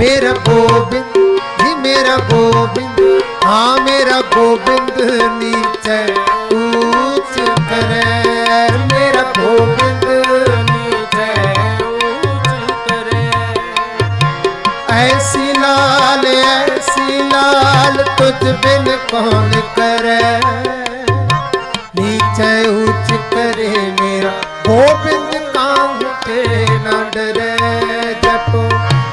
ਮੇਰਾ ਗੋਬਿੰਦ ਜੀ ਮੇਰਾ ਗੋਬਿੰਦ ਹਾਂ ਮੇਰਾ ਗੋਬਿੰਦ ਨੀਚੇ ਉੱਚ ਕਰੇ ਮੇਰਾ ਗੋਬਿੰਦ ਨੀਚੇ ਉੱਚ ਕਰੇ ਐਸੀ ਲਾਲ ਐਸੀ ਲਾਲ ਤੁਝ ਬਿਨ ਕੌਣ ਕਰੇ ਨੀਚੇ ਉੱਚ ਕਰੇ ਮੇਰਾ ਗੋਬਿੰਦ ਕਾਹੂ ਕੇ ਨਾ ਡਰੇ